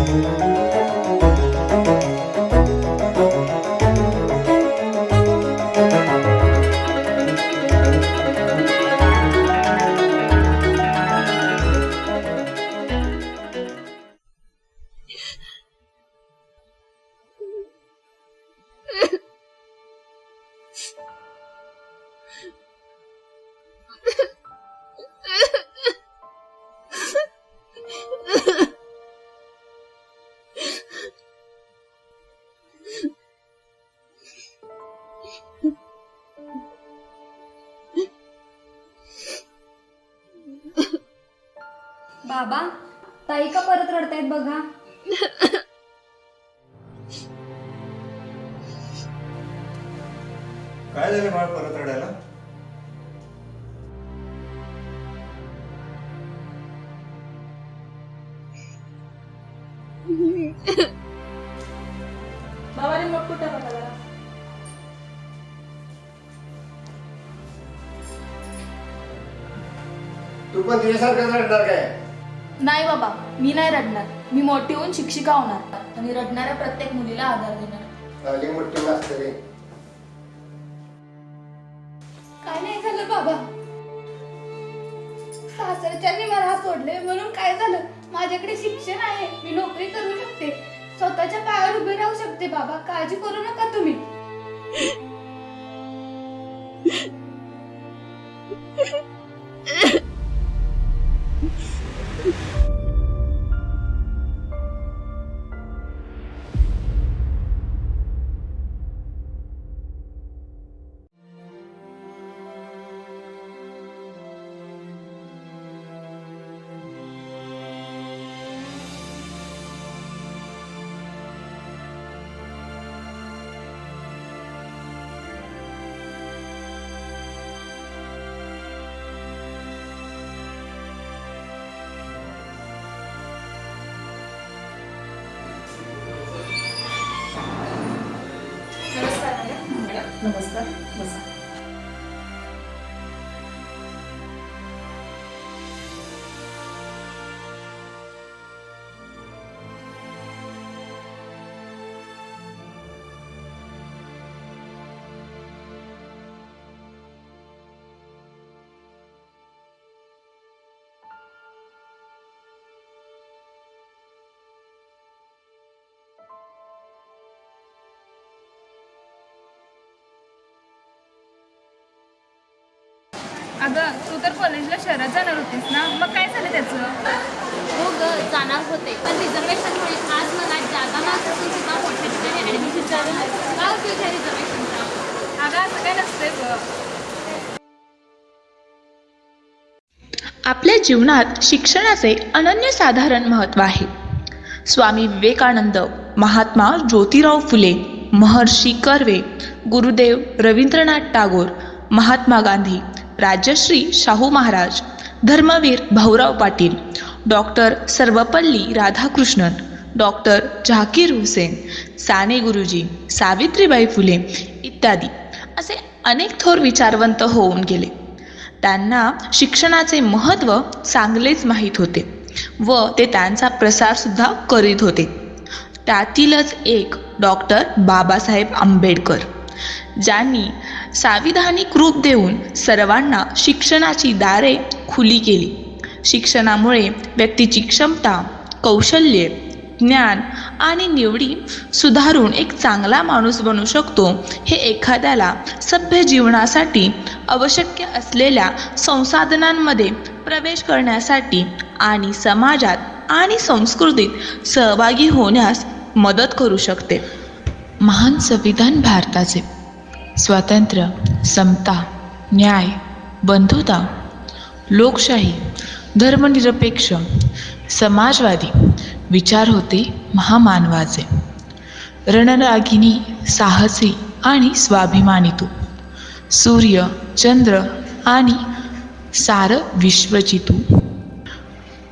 Música बाबा ताई का परत रडतायत बघा. काय झालं बाळ परत रडायला? कुठं जरा. तू पण तुझ्यासारखं रडणार काय? नाही बाबा मी नाही रडणार. मी मोठी होऊन शिक्षिका होणार. आणि रडणाऱ्या प्रत्येक मुलीला आधार देणार. मोठी काय नाही झालं बाबा. सासरच्यांनी मला सोडले म्हणून काय झालं? माझ्याकडे शिक्षण आहे. मी नोकरी करू शकते. स्वतःच्या पायावर उभे राहू शकते बाबा. काळजी करू नका तुम्ही. नमस्कार नमस्कार अगं तू तर कॉलेजला शहरात जाणार होतीस ना? मग काय झालं त्याचं? हो ग जाणार होते. पण रिझर्वेशनमुळे आज मला जागा सुद्धा मोठ्या ठिकाणी ॲडमिशन झालं काय उपयोग आहे रिझर्वेशनचा अगं असं काय नसतंय ग. आपल्या जीवनात शिक्षणाचे अनन्यसाधारण महत्त्व आहे. स्वामी विवेकानंद महात्मा ज्योतिराव फुले महर्षी कर्वे गुरुदेव रवींद्रनाथ टागोर महात्मा गांधी राजश्री शाहू महाराज धर्मवीर भाऊराव पाटील डॉक्टर सर्वपल्ली राधाकृष्णन डॉक्टर झाकीर हुसेन साने गुरुजी सावित्रीबाई फुले इत्यादी असे अनेक थोर विचारवंत होऊन गेले. त्यांना शिक्षणाचे महत्त्व चांगलेच माहीत होते व ते त्यांचा प्रसारसुद्धा करीत होते. त्यातीलच एक डॉक्टर बाबासाहेब आंबेडकर. ज्यांनी सांविधानिक रूप देऊन सर्वांना शिक्षणाची दारे खुली केली. शिक्षणामुळे व्यक्तीची क्षमता कौशल्ये ज्ञान आणि निवडी सुधारून एक चांगला माणूस बनू शकतो हे एखाद्याला सभ्य जीवनासाठी आवश्यक असलेल्या संसाधनांमध्ये प्रवेश करण्यासाठी आणि समाजात आणि संस्कृतीत सहभागी होण्यास मदत करू शकते. महान संविधान भारताचे. स्वातंत्र्य समता न्याय बंधुता लोकशाही धर्मनिरपेक्ष समाजवादी विचार होते महामानवाचे. रणरागिनी साहसी आणि स्वाभिमानी तू. सूर्य चंद्र आणि सार विश्वची तू.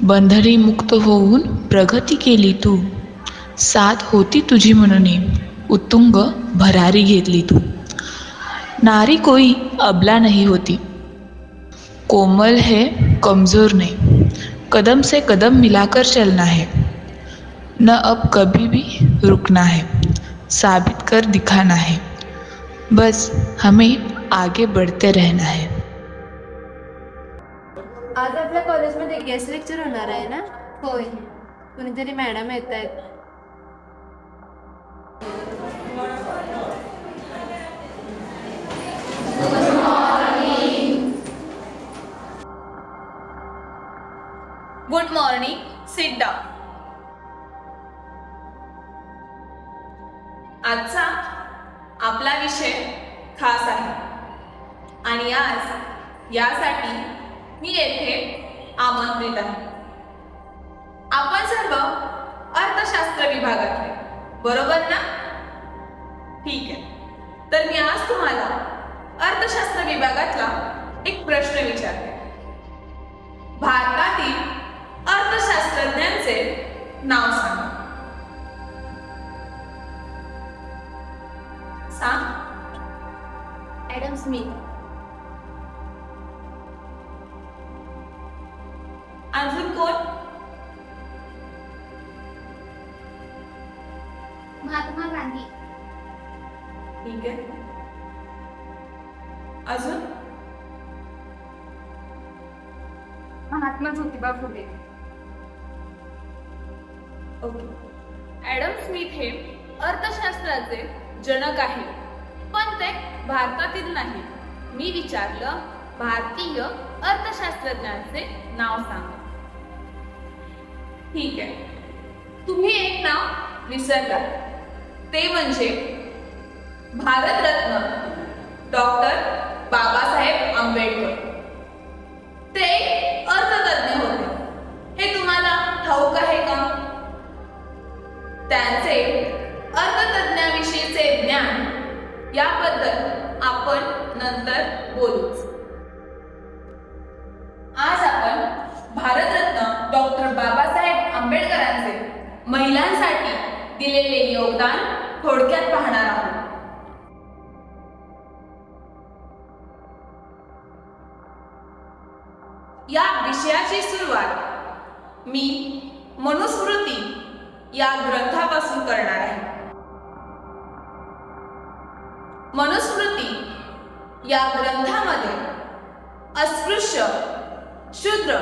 बंधने मुक्त होऊन प्रगती केली तू. साथ होती तुझी म्हणून उत्तुंग भरारी घेतली तू. नारी कोई अबला नहीं होती. कोमल है कमज़ोर नहीं. कदम से कदम मिलाकर चलना है. न अब कभी भी रुकना है. साबित कर दिखाना है. बस हमें आगे बढ़ते रहना है. आज आपल्या कॉलेजमध्ये गेस्ट लेक्चर होणार आहे ना? होय. कुणीतरी मॅडम येत आहेत गुड मॉर्निंग सिट डाऊन आजचा आपला विषय खास आहे. आणि आज यासाठी मी येथे आमंत्रित आहे. आपण सर्व अर्थशास्त्र विभागातले बरोबर ना? ठीक आहे. तर मी आज तुम्हाला अर्थशास्त्र विभागातला एक प्रश्न विचारते. भारतातील अर्थशास्त्रज्ञांचे नाव सांगा. सांग ॲडम स्मिथ. अजून कोण? महात्मा गांधी. ठीक आहे. अजून? महात्मा ज्योतिबा फुले. शास्त्राचे जनक आहे. पण ते भारतातील नाही. मी विचारलं भारतीय अर्थशास्त्रज्ञांचे नाव सांगा. ठीक आहे. तुम्ही एक नाव विसरला. ते म्हणजे भारतरत्न डॉक्टर बाबासाहेब आंबेडकर. ते अर्थतज्ञ होते. हे तुम्हाला ठाऊक आहे का? त्यांचे अर्थतज्ञाविषयीचे ज्ञान याबद्दल आपण नंतर बोलूच. आज आपण भारतरत्न डॉक्टर बाबासाहेब आंबेडकरांचे महिलांसाठी दिलेले योगदान थोडक्यात पाहणार आहोत. या विषयाची सुरुवात मी मनुस्मृती या ग्रंथापासून करणार आहे. मनुस्मृती या ग्रंथामध्ये अस्पृश्य शूद्र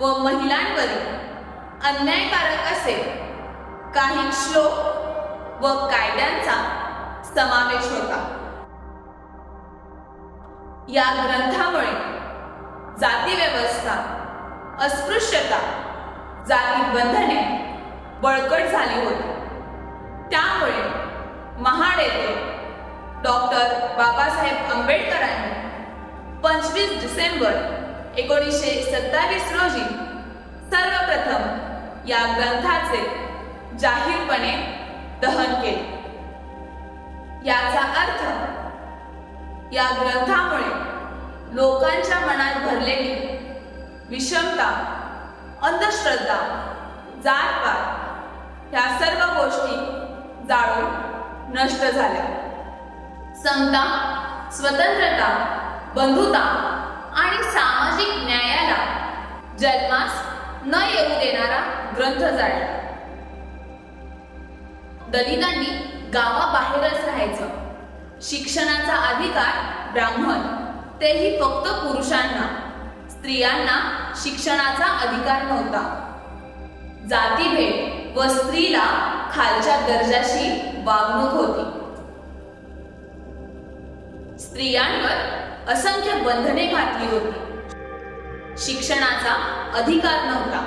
व महिलांवरील अन्यायकारक असे काही श्लोक व कायद्यांचा समावेश होता. या ग्रंथामुळे जाती व्यवस्था अस्पृश्यता जाती बंधने बळकट झाली होती. त्यामुळे महाड येथे डॉक्टर बाबासाहेब आंबेडकरांनी पंचवीस डिसेंबर एकोणीसशे सत्तावीस रोजी सर्वप्रथम या ग्रंथाचे जाहीरपणे दहन केले. याचा अर्थ या ग्रंथामुळे लोकांच्या मनात भरलेली विषमता अंधश्रद्धा जातपात ह्या सर्व गोष्टी जाळून नष्ट झाल्या. समता स्वतंत्रता बंधुता आणि सामाजिक न्यायाला जन्मास न येऊ देणारा ग्रंथ जाळला. दलितांनी गावाबाहेरच राहायचं. शिक्षणाचा अधिकार ब्राह्मण तेही फक्त पुरुषांना. स्त्रियांना शिक्षणाचा अधिकार नव्हता. जातीभेद व स्त्रीला खालच्या दर्जाशी वागणूक होती. स्त्रियांवर असंख्य बंधने घातली होती. शिक्षणाचा अधिकार नव्हता.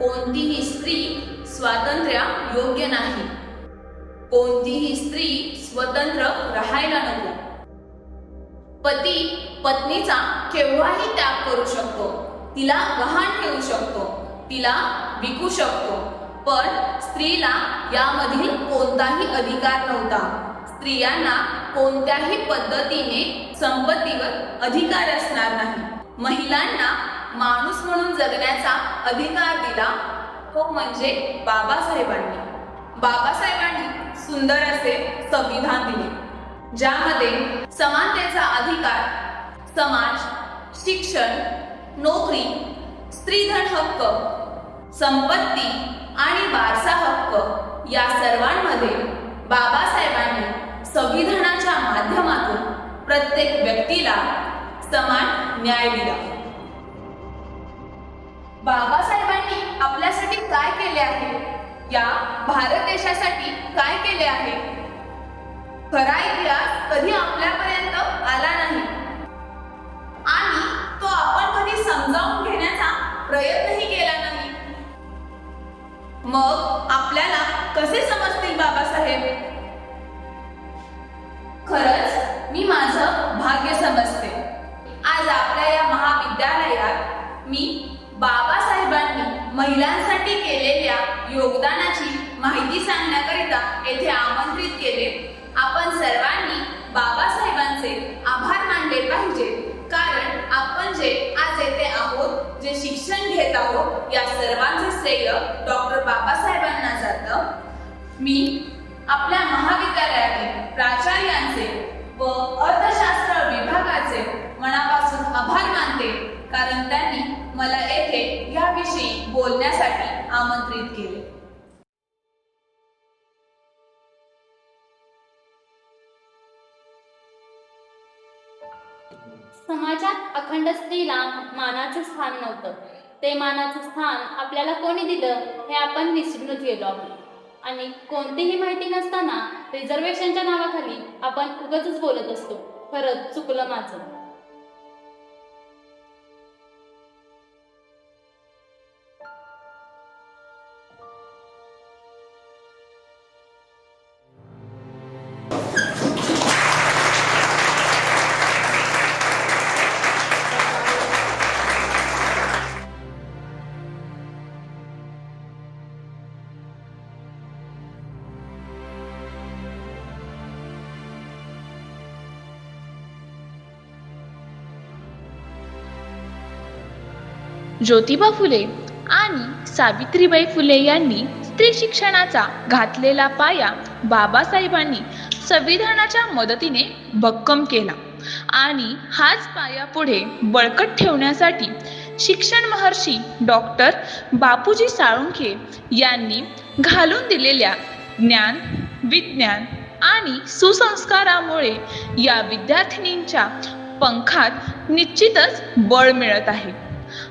कोणतीही स्त्री स्वातंत्र्य योग्य नाही. कोणतीही स्त्री स्वतंत्र राहायला नको. पती पत्नीचा केव्हाही त्याग करू शकतो. तिला गहाण ठेवू शकतो. तिला विकू शकतो. पण स्त्रीला यामधील कोणताही अधिकार नव्हता. स्त्रियांना कोणत्याही पद्धतीने संपत्तीवर अधिकार असणार नाही. महिलांना माणूस म्हणून जगण्याचा अधिकार दिला तो म्हणजे बाबासाहेबांनी. बाबासाहेबांनी सुंदर असे संविधान दिले ज्यामध्ये समानतेचा अधिकार समाज शिक्षण नोकरी स्त्रीधन हक्क संपत्ती आणि वारसा हक्क या सर्वांमध्ये बाबासाहेबांनी संविधानाच्या माध्यमातून प्रत्येक व्यक्तीला समान न्याय दिला. बाबासाहेबांनी आपल्यासाठी काय केले आहे? या भारत देशासाठी काय केले आहे? खरा इतिहास कधी आपल्यापर्यंत आला नाही. आणि तो आपण कधी समजावून घेण्याचा प्रयत्नही केला नाही. मग आपल्याला कसे समजतील बाबासाहेब? खरंच मी माझं भाग्य समजते. आज आपल्या या महाविद्यालयात मी बाबासाहेबांनी महिलांसाठी केलेल्या योगदानाची माहिती सांगण्याकरिता येथे आमंत्रित केले. आपण सर्वांनी बाबासाहेबांचे आभार मानले पाहिजे. कारण आपण जे आज येथे आहोत जे शिक्षण घेत आहोत या सर्वांचे श्रेय डॉक्टर बाबासाहेबांना जातं. मी आपल्या महाविद्यालयातील प्राचार्यांचे व अर्थशास्त्र विभागाचे मनापासून आभार मानते कारण त्यांनी मला येथे याविषयी बोलण्यासाठी आमंत्रित केले. समाजात अखंड स्त्रीला मानाचं स्थान नव्हतं. ते मानाचं स्थान आपल्याला कोणी दिलं हे आपण विसरूनच गेलो आहोत. आणि कोणतीही माहिती नसताना रिझर्वेशनच्या नावाखाली आपण उगाचच बोलत असतो. खरंच चुकलं माझं. ज्योतिबा फुले आणि सावित्रीबाई फुले यांनी स्त्री शिक्षणाचा घातलेला पाया बाबासाहेबांनी संविधानाच्या मदतीने भक्कम केला. आणि हाच पाया पुढे बळकट ठेवण्यासाठी शिक्षण महर्षी डॉक्टर बापूजी साळुंखे यांनी घालून दिलेल्या ज्ञान विज्ञान आणि सुसंस्कारामुळे या विद्यार्थिनींच्या पंखात निश्चितच बळ मिळत आहे.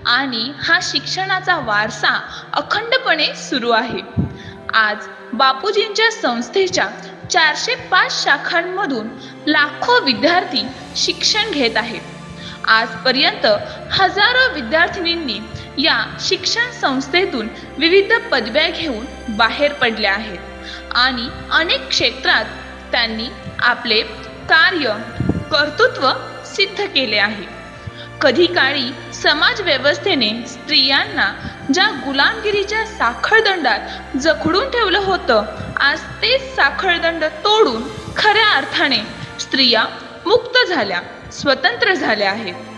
आणि हा शिक्षणाचा वारसा अखंडपणे सुरू आहे. आज बापूजींच्या संस्थेच्या चारशे पाच शाखांमधून लाखो विद्यार्थी शिक्षण घेत आहेत. आजपर्यंत हजारो विद्यार्थिनींनी या शिक्षण संस्थेतून विविध पदव्या घेऊन बाहेर पडल्या आहेत आणि अनेक क्षेत्रात त्यांनी आपले कार्य कर्तृत्व सिद्ध केले आहे. कधी काळी समाज व्यवस्थेने स्त्रियांना ज्या गुलामगिरीच्या साखळदंडात जखडून ठेवलं होतं आज तेच साखळदंड तोडून खऱ्या अर्थाने स्त्रिया मुक्त झाल्या स्वतंत्र झाल्या आहेत.